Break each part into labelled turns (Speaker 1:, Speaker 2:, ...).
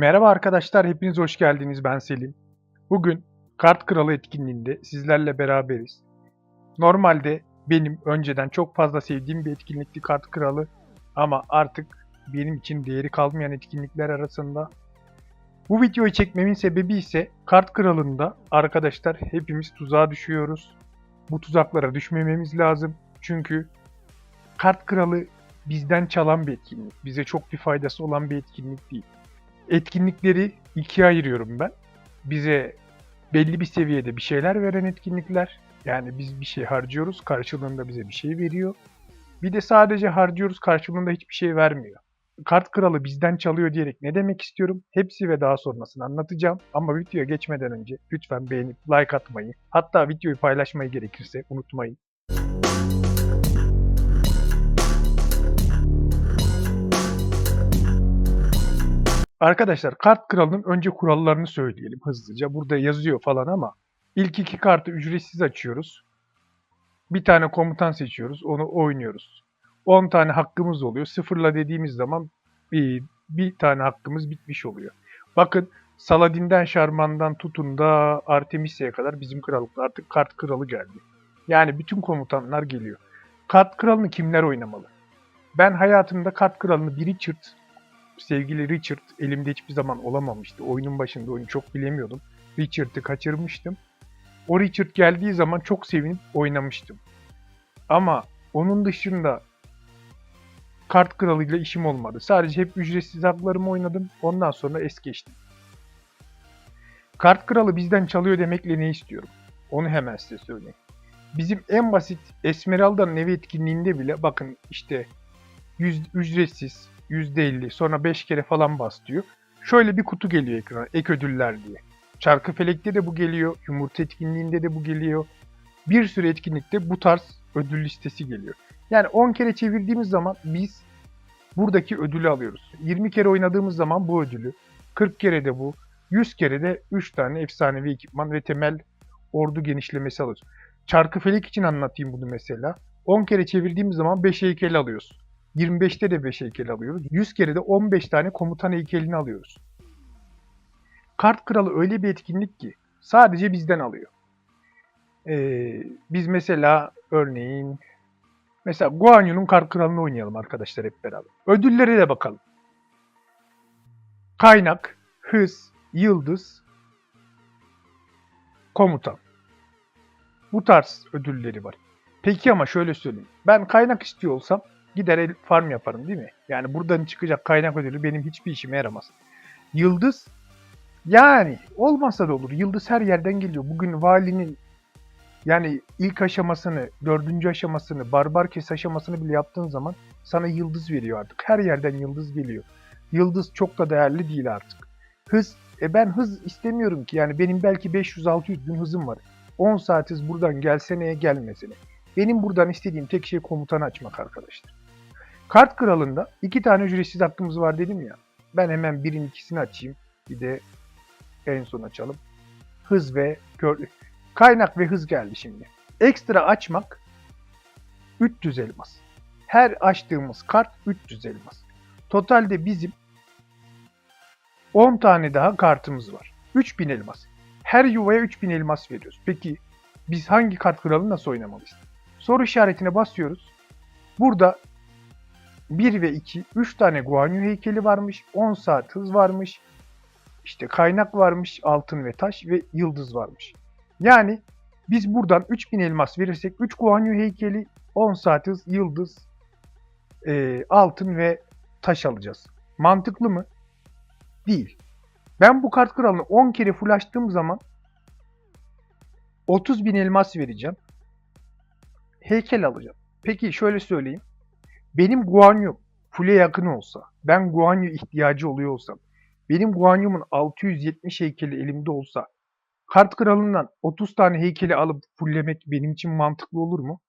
Speaker 1: Merhaba arkadaşlar, hepiniz hoş geldiniz. Ben Selim. Bugün Kart Kralı etkinliğinde sizlerle beraberiz. Normalde benim önceden çok fazla sevdiğim bir etkinlikti Kart Kralı ama artık benim için değeri kalmayan etkinlikler arasında. Bu videoyu çekmemin sebebi ise Kart Kralı'nda arkadaşlar hepimiz tuzağa düşüyoruz. Bu tuzaklara düşmememiz lazım. Çünkü Kart Kralı bizden çalan bir etkinlik. Bize çok bir faydası olan bir etkinlik değil etkinlikleri ikiye ayırıyorum ben. Bize belli bir seviyede bir şeyler veren etkinlikler. Yani biz bir şey harcıyoruz, karşılığında bize bir şey veriyor. Bir de sadece harcıyoruz, karşılığında hiçbir şey vermiyor. Kart kralı bizden çalıyor diyerek ne demek istiyorum? Hepsi ve daha sonrasını anlatacağım. Ama videoya geçmeden önce lütfen beğenip like atmayı, hatta videoyu paylaşmayı gerekirse unutmayın. Arkadaşlar kart kralının önce kurallarını söyleyelim hızlıca. Burada yazıyor falan ama ilk iki kartı ücretsiz açıyoruz. Bir tane komutan seçiyoruz. Onu oynuyoruz. 10 tane hakkımız oluyor. Sıfırla dediğimiz zaman bir, bir tane hakkımız bitmiş oluyor. Bakın Saladin'den Şarman'dan tutun da Artemisia'ya kadar bizim krallıkta artık kart kralı geldi. Yani bütün komutanlar geliyor. Kart kralını kimler oynamalı? Ben hayatımda kart kralını biri çırt, sevgili Richard elimde hiçbir zaman olamamıştı. Oyunun başında oyunu çok bilemiyordum. Richard'ı kaçırmıştım. O Richard geldiği zaman çok sevinip oynamıştım. Ama onun dışında kart kralıyla işim olmadı. Sadece hep ücretsiz haklarımı oynadım. Ondan sonra es geçtim. Kart kralı bizden çalıyor demekle ne istiyorum? Onu hemen size söyleyeyim. Bizim en basit Esmeralda'nın evi etkinliğinde bile bakın işte yüz, ücretsiz %50 sonra 5 kere falan bas diyor. Şöyle bir kutu geliyor ekrana ek ödüller diye. Çarkı felekte de bu geliyor. Yumurta etkinliğinde de bu geliyor. Bir sürü etkinlikte bu tarz ödül listesi geliyor. Yani 10 kere çevirdiğimiz zaman biz buradaki ödülü alıyoruz. 20 kere oynadığımız zaman bu ödülü. 40 kere de bu. 100 kere de 3 tane efsanevi ekipman ve temel ordu genişlemesi alıyoruz. Çarkı felek için anlatayım bunu mesela. 10 kere çevirdiğimiz zaman 5 heykel alıyoruz. 25'te de 5 heykel alıyoruz. 100 kere de 15 tane komutan heykelini alıyoruz. Kart kralı öyle bir etkinlik ki sadece bizden alıyor. Ee, biz mesela örneğin mesela Guan Yu'nun kart kralını oynayalım arkadaşlar hep beraber. Ödüllere de bakalım. Kaynak, hız, yıldız, komutan. Bu tarz ödülleri var. Peki ama şöyle söyleyeyim. Ben kaynak istiyor olsam gider el farm yaparım değil mi? Yani buradan çıkacak kaynak ödülü benim hiçbir işime yaramaz. Yıldız yani olmasa da olur. Yıldız her yerden geliyor. Bugün valinin yani ilk aşamasını, dördüncü aşamasını, barbar kes aşamasını bile yaptığın zaman sana yıldız veriyor artık. Her yerden yıldız geliyor. Yıldız çok da değerli değil artık. Hız, e ben hız istemiyorum ki. Yani benim belki 500-600 bin hızım var. 10 saat hız buradan gelsene gelmesene. Benim buradan istediğim tek şey komutanı açmak arkadaşlar. Kart kralında iki tane ücretsiz hakkımız var dedim ya. Ben hemen birin ikisini açayım. Bir de en son açalım. Hız ve körlük. Kaynak ve hız geldi şimdi. Ekstra açmak 300 elmas. Her açtığımız kart 300 elmas. Totalde bizim 10 tane daha kartımız var. 3000 elmas. Her yuvaya 3000 elmas veriyoruz. Peki biz hangi kart kralı nasıl oynamalıyız? Soru işaretine basıyoruz. Burada 1 ve 2, 3 tane Guanyu heykeli varmış, 10 saat hız varmış, işte kaynak varmış, altın ve taş ve yıldız varmış. Yani biz buradan 3000 elmas verirsek 3 Guanyu heykeli, 10 saat hız, yıldız, e, altın ve taş alacağız. Mantıklı mı? Değil. Ben bu kart kralını 10 kere full zaman 30 bin elmas vereceğim. Heykel alacağım. Peki şöyle söyleyeyim. Benim Guanyu full'e yakın olsa, ben Guanyu ihtiyacı oluyor olsam, benim Guanyu'mun 670 heykeli elimde olsa, kart kralından 30 tane heykeli alıp fulllemek benim için mantıklı olur mu?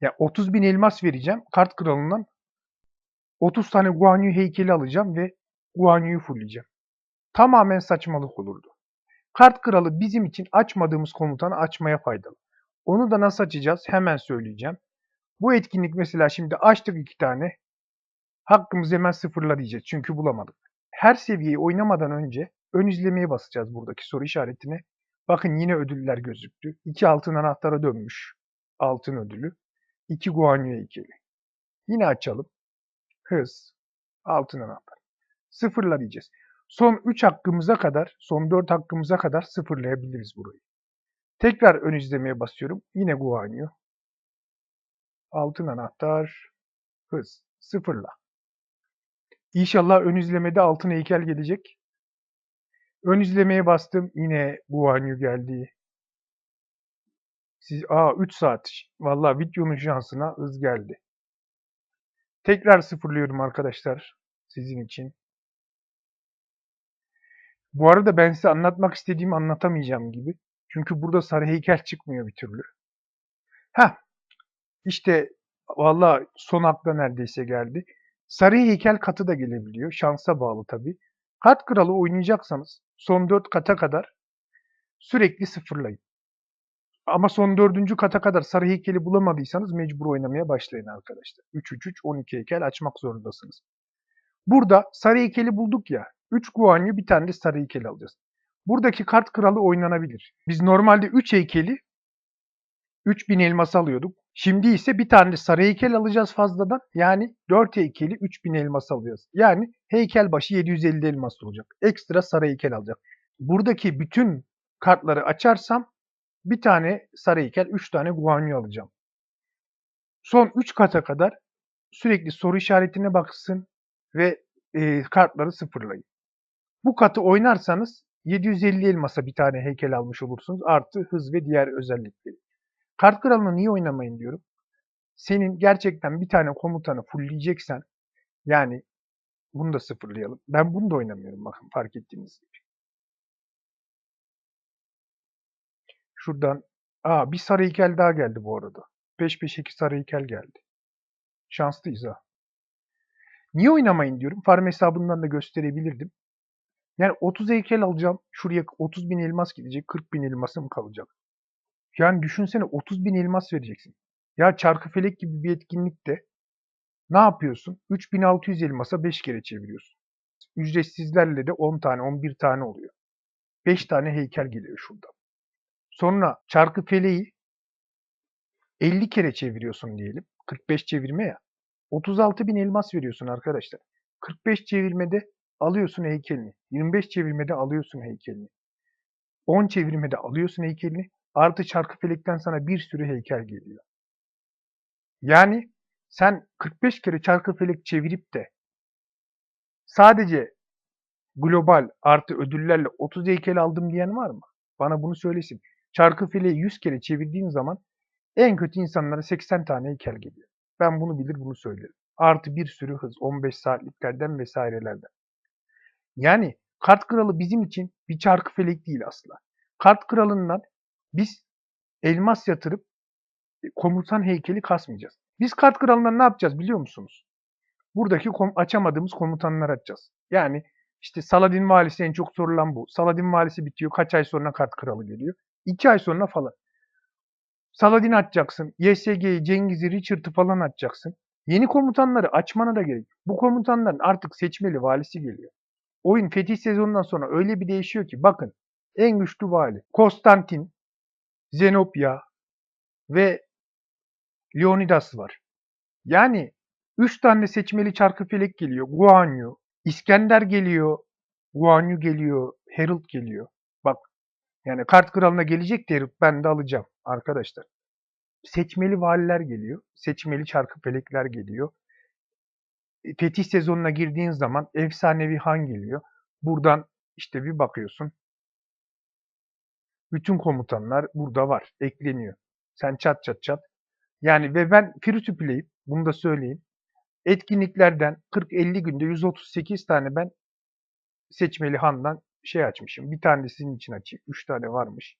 Speaker 1: Ya 30 bin elmas vereceğim, kart kralından 30 tane Guanyu heykeli alacağım ve Guanyu'yu fullleyeceğim. Tamamen saçmalık olurdu. Kart kralı bizim için açmadığımız komutanı açmaya faydalı. Onu da nasıl açacağız hemen söyleyeceğim. Bu etkinlik mesela şimdi açtık iki tane. Hakkımızı hemen sıfırla diyeceğiz çünkü bulamadık. her seviyeyi oynamadan önce ön izlemeye basacağız buradaki soru işaretine. Bakın yine ödüller gözüktü. 2 altın anahtara dönmüş. Altın ödülü. 2 guanyu heykeli. Yine açalım. Hız. Altın anahtar. Sıfırla diyeceğiz. Son 3 hakkımıza kadar, son 4 hakkımıza kadar sıfırlayabiliriz burayı. Tekrar ön izlemeye basıyorum. Yine guanyu. Altın anahtar. Hız. Sıfırla. İnşallah ön izlemede altın heykel gelecek. Ön izlemeye bastım. Yine guanyu geldi. Siz, aa 3 saat. Vallahi videonun şansına hız geldi. Tekrar sıfırlıyorum arkadaşlar. Sizin için. Bu arada ben size anlatmak istediğimi anlatamayacağım gibi. Çünkü burada sarı heykel çıkmıyor bir türlü. Ha, işte valla son akla neredeyse geldi. Sarı heykel katı da gelebiliyor. Şansa bağlı tabii. Kat kralı oynayacaksanız son 4 kata kadar sürekli sıfırlayın. Ama son dördüncü kata kadar sarı heykeli bulamadıysanız mecbur oynamaya başlayın arkadaşlar. 3-3-3, 12 heykel açmak zorundasınız. Burada sarı heykeli bulduk ya. 3 guanyu bir tane de sarı heykel alacağız. Buradaki kart kralı oynanabilir. Biz normalde 3 heykeli 3000 elmas alıyorduk. Şimdi ise bir tane sarı heykel alacağız fazladan. Yani 4 heykeli 3000 elmas alacağız. Yani heykel başı 750 elmas olacak. Ekstra sarı heykel alacak. Buradaki bütün kartları açarsam bir tane sarı heykel, 3 tane guanyu alacağım. Son 3 kata kadar sürekli soru işaretine baksın ve e, kartları sıfırlayın. Bu katı oynarsanız 750 elmasa bir tane heykel almış olursunuz. Artı hız ve diğer özellikleri. Kart kralını niye oynamayın diyorum. Senin gerçekten bir tane komutanı fullleyeceksen yani bunu da sıfırlayalım. Ben bunu da oynamıyorum bakın fark ettiğiniz gibi. Şuradan aa bir sarı heykel daha geldi bu arada. Peş peşe iki sarı heykel geldi. Şanslıyız ha. Niye oynamayın diyorum. Farm hesabından da gösterebilirdim. Yani 30 heykel alacağım. Şuraya 30 bin elmas gidecek. 40 bin elmasım kalacak. Yani düşünsene 30 bin elmas vereceksin. Ya çarkıfelek gibi bir etkinlikte ne yapıyorsun? 3600 elmasa 5 kere çeviriyorsun. Ücretsizlerle de 10 tane 11 tane oluyor. 5 tane heykel geliyor şuradan. Sonra çarkı feleği 50 kere çeviriyorsun diyelim. 45 çevirme ya. 36 bin elmas veriyorsun arkadaşlar. 45 çevirmede alıyorsun heykelini. 25 çevirmede alıyorsun heykelini. 10 çevirmede alıyorsun heykelini. Artı çarkı felekten sana bir sürü heykel geliyor. Yani sen 45 kere çarkı felek çevirip de sadece global artı ödüllerle 30 heykel aldım diyen var mı? Bana bunu söylesin. Çarkı fileyi 100 kere çevirdiğin zaman en kötü insanlara 80 tane heykel geliyor. Ben bunu bilir bunu söylerim. Artı bir sürü hız 15 saatliklerden vesairelerden. Yani kart kralı bizim için bir çarkı felek değil asla. Kart kralından biz elmas yatırıp e, komutan heykeli kasmayacağız. Biz kart kralından ne yapacağız biliyor musunuz? Buradaki kom açamadığımız komutanlar açacağız. Yani işte Saladin Valisi en çok sorulan bu. Saladin Valisi bitiyor. Kaç ay sonra kart kralı geliyor? 2 ay sonra falan. Saladin açacaksın. YSG'yi, Cengiz'i, Richard'ı falan açacaksın. Yeni komutanları açmana da gerek. Bu komutanların artık seçmeli valisi geliyor. Oyun fetih sezonundan sonra öyle bir değişiyor ki bakın en güçlü vali Konstantin, Zenopya ve Leonidas var. Yani 3 tane seçmeli çarkı felek geliyor. Guanyu, İskender geliyor, Guanyu geliyor, Herald geliyor. Bak yani kart kralına gelecek de ben de alacağım arkadaşlar. Seçmeli valiler geliyor. Seçmeli çarkı felekler geliyor. E, fetih sezonuna girdiğin zaman efsanevi han geliyor. Buradan işte bir bakıyorsun. Bütün komutanlar burada var. Ekleniyor. Sen çat çat çat. Yani ve ben free to play'im. Bunu da söyleyeyim. Etkinliklerden 40-50 günde 138 tane ben seçmeli handan şey açmışım. Bir tane de sizin için açayım. Üç tane varmış.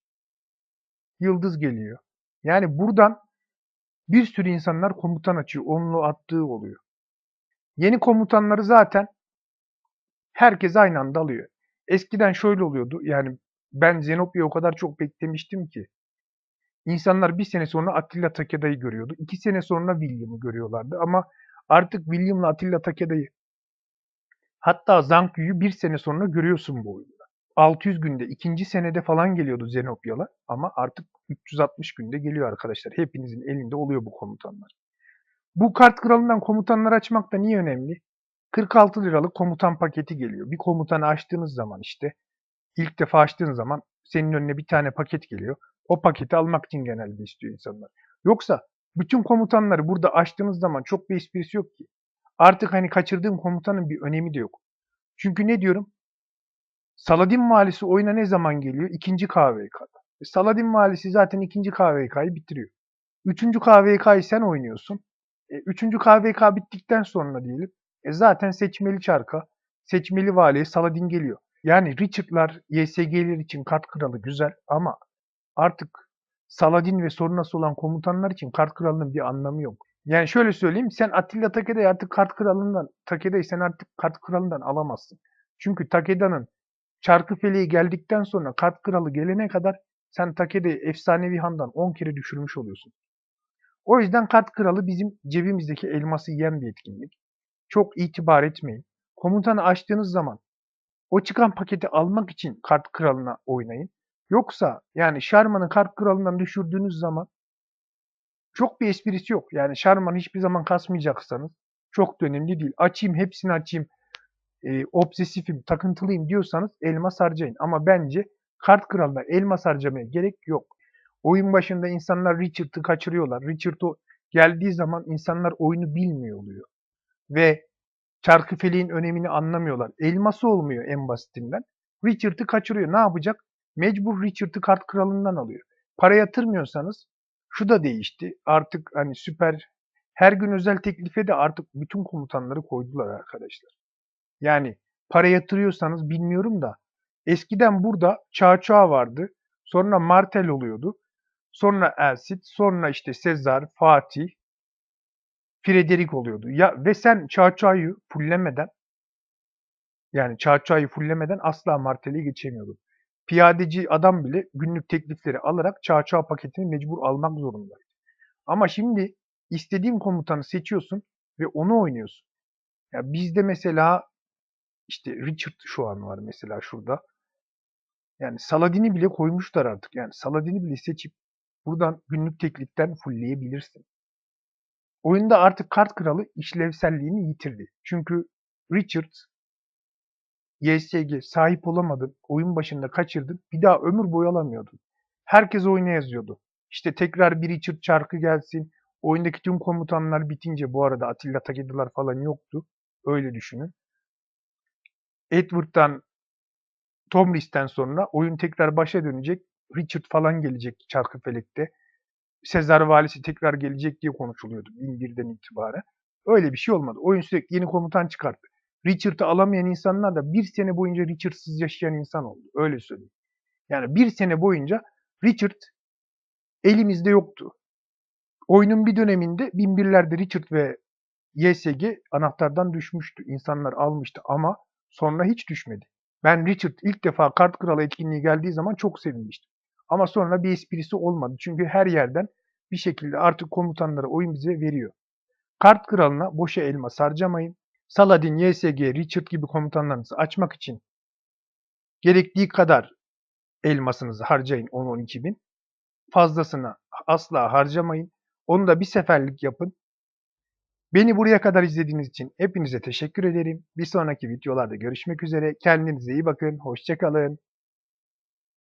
Speaker 1: Yıldız geliyor. Yani buradan bir sürü insanlar komutan açıyor. Onlu attığı oluyor. Yeni komutanları zaten herkes aynı anda alıyor. Eskiden şöyle oluyordu. Yani ben Zenopya'yı o kadar çok beklemiştim ki. İnsanlar bir sene sonra Attila Takeda'yı görüyordu. İki sene sonra William'ı görüyorlardı. Ama artık William'la Attila Takeda'yı Hatta Zankyu'yu bir sene sonra görüyorsun bu oyunda. 600 günde ikinci senede falan geliyordu Zenopyalar ama artık 360 günde geliyor arkadaşlar. Hepinizin elinde oluyor bu komutanlar. Bu kart kralından komutanlar açmak da niye önemli? 46 liralık komutan paketi geliyor. Bir komutanı açtığınız zaman işte ilk defa açtığın zaman senin önüne bir tane paket geliyor. O paketi almak için genelde istiyor insanlar. Yoksa bütün komutanları burada açtığınız zaman çok bir esprisi yok ki. Artık hani kaçırdığın komutanın bir önemi de yok. Çünkü ne diyorum? Saladin Valisi oyuna ne zaman geliyor? İkinci KVK'da. E, Saladin Valisi zaten ikinci KVK'yı bitiriyor. Üçüncü KVK'yı sen oynuyorsun. E, üçüncü KVK bittikten sonra diyelim. E, zaten seçmeli çarka, seçmeli valiye Saladin geliyor. Yani Richard'lar, YSG'ler için kart kralı güzel ama artık Saladin ve sonrası olan komutanlar için kart kralının bir anlamı yok. Yani şöyle söyleyeyim, sen Atilla Takeda'yı artık kart kralından, Takeda'yı sen artık kart kralından alamazsın. Çünkü Takeda'nın çarkı feleği geldikten sonra kart kralı gelene kadar sen Takeda'yı efsanevi handan 10 kere düşürmüş oluyorsun. O yüzden kart kralı bizim cebimizdeki elması yiyen bir etkinlik. Çok itibar etmeyin. Komutanı açtığınız zaman o çıkan paketi almak için kart kralına oynayın. Yoksa yani Sharman'ı kart kralından düşürdüğünüz zaman çok bir esprisi yok. Yani Sharman'ı hiçbir zaman kasmayacaksanız çok önemli değil. Açayım hepsini açayım e, obsesifim, takıntılıyım diyorsanız elmas harcayın. Ama bence kart kralına elmas harcamaya gerek yok. Oyun başında insanlar Richard'ı kaçırıyorlar. Richard o geldiği zaman insanlar oyunu bilmiyor oluyor. Ve çarkı feleğin önemini anlamıyorlar. Elması olmuyor en basitinden. Richard'ı kaçırıyor. Ne yapacak? Mecbur Richard'ı kart kralından alıyor. Para yatırmıyorsanız şu da değişti. Artık hani süper her gün özel teklife de artık bütün komutanları koydular arkadaşlar. Yani para yatırıyorsanız bilmiyorum da eskiden burada Çağçağa vardı. Sonra Martel oluyordu. Sonra Elsit, sonra işte Sezar, Fatih, Frederick oluyordu. Ya ve sen Çağçağ'ı fullemeden yani Çağçağ'ı fullemeden asla Martel'e geçemiyordun. Piyadeci adam bile günlük teklifleri alarak Çağçağ paketini mecbur almak zorundaydı. Ama şimdi istediğin komutanı seçiyorsun ve onu oynuyorsun. Ya bizde mesela işte Richard şu an var mesela şurada. Yani Saladin'i bile koymuşlar artık. Yani Saladin'i bile seçip buradan günlük tekliften fullleyebilirsin. Oyunda artık kart kralı işlevselliğini yitirdi. Çünkü Richard YSG sahip olamadın, oyun başında kaçırdın, bir daha ömür boyu alamıyordun. Herkes oyuna yazıyordu. İşte tekrar bir Richard çarkı gelsin, oyundaki tüm komutanlar bitince bu arada Atilla Takedalar falan yoktu. Öyle düşünün. Edward'dan Tomris'ten sonra oyun tekrar başa dönecek. Richard falan gelecek Çarkıfelek'te. Sezar Valisi tekrar gelecek diye konuşuluyordu 1001'den itibaren. Öyle bir şey olmadı. Oyun sürekli yeni komutan çıkarttı. Richard'ı alamayan insanlar da bir sene boyunca Richard'sız yaşayan insan oldu. Öyle söyleyeyim. Yani bir sene boyunca Richard elimizde yoktu. Oyunun bir döneminde 1001'lerde Richard ve YSG anahtardan düşmüştü. İnsanlar almıştı ama sonra hiç düşmedi. Ben Richard ilk defa kart kralı etkinliği geldiği zaman çok sevinmiştim. Ama sonra bir esprisi olmadı. Çünkü her yerden bir şekilde artık komutanları oyun bize veriyor. Kart kralına boşa elmas harcamayın. Saladin, YSG, Richard gibi komutanlarınızı açmak için gerektiği kadar elmasınızı harcayın 10-12 bin. Fazlasını asla harcamayın. Onu da bir seferlik yapın. Beni buraya kadar izlediğiniz için hepinize teşekkür ederim. Bir sonraki videolarda görüşmek üzere. Kendinize iyi bakın. Hoşçakalın.